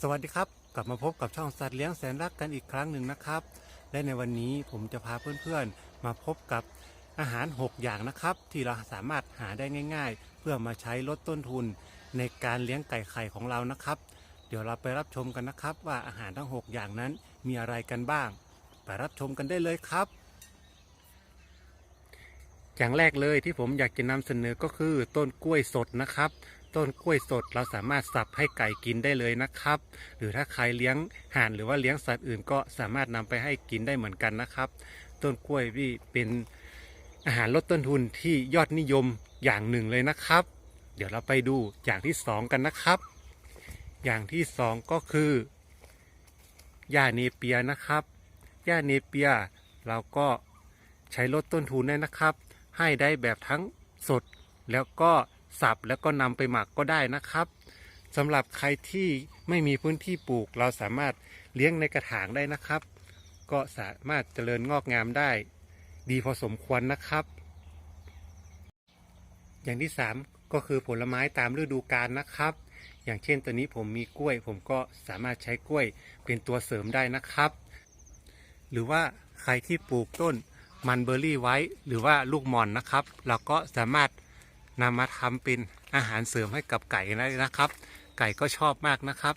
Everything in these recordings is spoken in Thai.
สวัสดีครับ กลับมาพบกับช่องสัตว์เลี้ยงแสนรักกันอีกครั้งหนึ่งนะครับ และในวันนี้ผมจะพาเพื่อนๆ มาพบกับอาหาร 6 อย่างนะครับ ที่เราสามารถหาได้ง่าย ๆ เพื่อมาใช้ลดต้นทุนในการเลี้ยงไก่ไข่ของเรานะครับ เดี๋ยวเราไปรับชมกันนะครับ ว่าอาหารทั้ง 6 อย่างนั้นมีอะไรกันบ้าง ไปรับชมกันได้เลยครับ อย่างแรกเลยที่ผมอยากจะนำเสนอก็คือต้นกล้วยสดนะครับ ต้นกล้วยสดเราสามารถสับให้ไก่กินได้เลยนะครับ หรือถ้าใครเลี้ยงห่านหรือว่าเลี้ยงสัตว์อื่นก็สามารถนำไปให้กินได้เหมือนกันนะครับ ต้นกล้วยนี่เป็นอาหารลดต้นทุนที่ยอดนิยมอย่างหนึ่งเลยนะครับ เดี๋ยวเราไปดูอย่างที่สองกันนะครับ อย่างที่สองก็คือหญ้าเนเปียนะครับหญ้าเนเปียเราก็ใช้ลดต้นทุนได้นะครับ ให้ได้แบบทั้งสด แล้วก็สับแล้วก็นำไปหมักก็ได้นะครับสำหรับใครที่ไม่มีพื้นที่ปลูก เราสามารถเลี้ยงในกระถางได้นะครับ ก็สามารถเจริญงอกงามได้ ดีพอสมควรนะครับ อย่างที่ 3 ก็คือผลไม้ตามฤดูกาลนะครับ อย่างเช่นตัวนี้ผมมีกล้วย ผมก็สามารถใช้กล้วยเป็นตัวเสริมได้นะครับ หรือว่าใครที่ปลูกต้น มันเบอร์รี่ไว้หรือว่าลูกมอนนะครับ เราก็สามารถนำมาทำเป็นอาหารเสริมให้กับไก่ได้นะครับ ไก่ก็ชอบมากนะครับ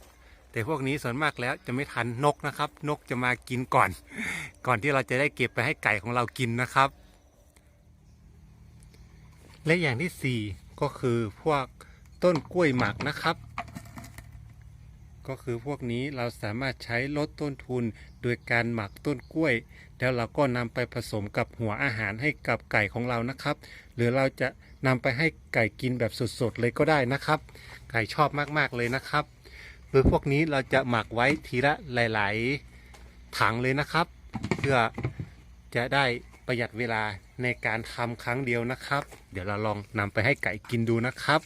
แต่พวกนี้ส่วนมากแล้วจะไม่ทันนกนะครับ นกจะมากินก่อน ก่อนที่เราจะได้เก็บไปให้ไก่ของเรากินนะครับ และอย่างที่สี่ก็คือพวกต้นกล้วยหมักนะครับ ก็คือพวกนี้เราสามารถใช้ลดต้นทุน โดยการหมักต้นกล้วย แล้วเราก็นำไปผสมกับหัวอาหารให้กับไก่ของเรานะครับ หรือเราจะนำไปให้ไก่กินแบบสดๆเลยก็ได้นะครับ ไก่ชอบมากๆเลยนะครับ โดยพวกนี้เราจะหมักไว้ทีละหลาย ๆ ถังเลยนะครับ เพื่อจะได้ประหยัดเวลาในการทำครั้งเดียวนะครับ เดี๋ยวเราลองนำไปให้ไก่กินดูนะครับ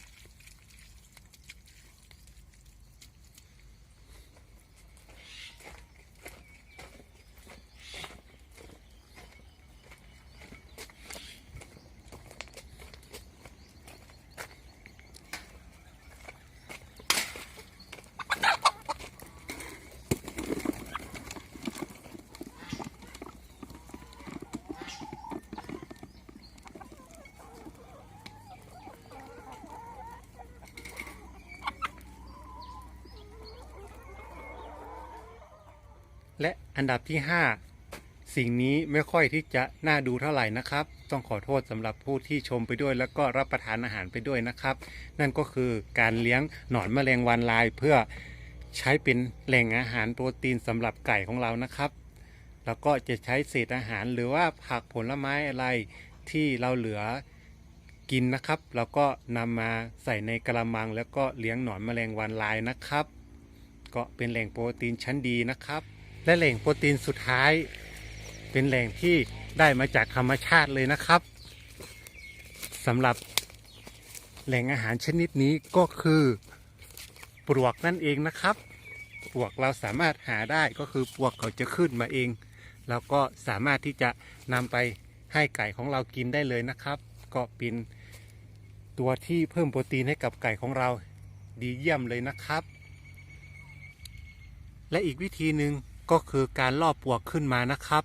และอันดับที่ 5 สิ่งนี้ไม่ค่อยที่จะน่าดูเท่าไหร่นะครับ ต้องขอโทษสำหรับผู้ที่ชมไปด้วยแล้วก็รับประทานอาหารไปด้วยนะครับ นั่นก็คือการเลี้ยงหนอนแมลงวันลายเพื่อใช้เป็นแหล่งอาหารโปรตีนสำหรับไก่ของเรานะครับ แล้วก็จะใช้เศษอาหารหรือว่าผักผลไม้อะไรที่เราเหลือกินนะครับเราก็นำมาใส่ในกระมัง แล้วก็เลี้ยงหนอนแมลงวันลายนะครับ ก็เป็นแหล่งโปรตีนชั้นดีนะครับ และแหล่งโปรตีนสุดท้าย เป็นแหล่งที่ได้มาจากธรรมชาติเลยนะครับสำหรับแหล่งอาหารชนิดนี้ก็คือปลวกนั่นเองนะครับ ปลวกเราสามารถหาได้ก็คือปลวกเขาจะขึ้นมาเอง แล้วก็สามารถที่จะนำไปให้ไก่ของเรากินได้เลยนะครับ ก็เป็นตัวที่เพิ่มโปรตีนให้กับไก่ของเราดีเยี่ยมเลยนะครับ และอีกวิธีหนึ่ง ก็คือการล่อปลวกขึ้นมานะครับ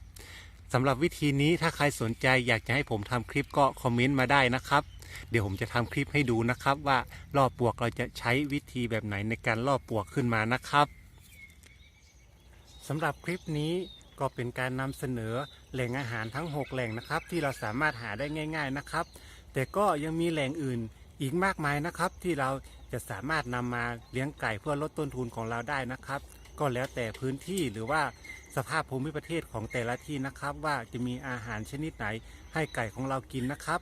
สำหรับวิธีนี้ถ้าใครสนใจอยากจะให้ผมทำคลิปก็คอมเมนต์มาได้นะครับ เดี๋ยวผมจะทำคลิปให้ดูนะครับ ว่าล่อปลวกเราจะใช้วิธีแบบไหนในการล่อปลวกขึ้นมานะครับสำหรับคลิปนี้ก็เป็นการนำเสนอแหล่งอาหารทั้ง 6 แหล่งนะครับ ที่เราสามารถหาได้ง่าย ๆนะครับ แต่ก็ยังมีแหล่งอื่นอีกมากมายนะครับ ที่เราจะสามารถนำมาเลี้ยงไก่เพื่อลดต้นทุนของเราได้นะครับ ก็แล้วแต่พื้นที่หรือว่าสภาพภูมิประเทศของแต่ละที่นะครับ ว่าจะมีอาหารชนิดไหนให้ไก่ของเรากินนะครับ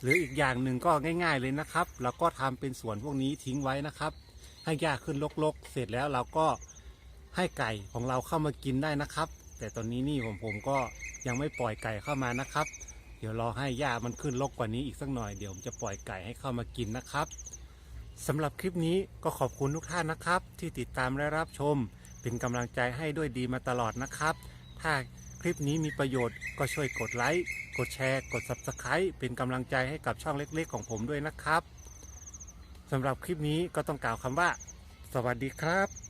หรืออีกอย่างหนึ่งก็ง่าย ๆเลยนะครับเราก็ทำเป็นสวนพวกนี้ทิ้งไว้นะครับ ให้หญ้าขึ้นรกๆ เสร็จแล้วเราก็ให้ไก่ของเราเข้ามากินได้นะครับ แต่ตอนนี้นี่ผมผมก็ยังไม่ปล่อยไก่เข้ามานะครับ เดี๋ยวรอให้หญ้ามันขึ้นรกกว่านี้อีกสักหน่อยเดี๋ยวผมจะปล่อยไก่ให้เข้ามากินนะครับสำหรับคลิปนี้ก็ขอบคุณทุกท่านนะครับ ที่ติดตามและรับชม เป็นกำลังใจให้ด้วยดีมาตลอดนะครับ ถ้าคลิปนี้มีประโยชน์ก็ช่วยกดไลค์ กดแชร์ กด Subscribe เป็นกำลังใจให้กับช่องเล็กๆ ของผมด้วยนะครับสำหรับคลิปนี้ก็ต้องกล่าวคำว่า สวัสดีครับ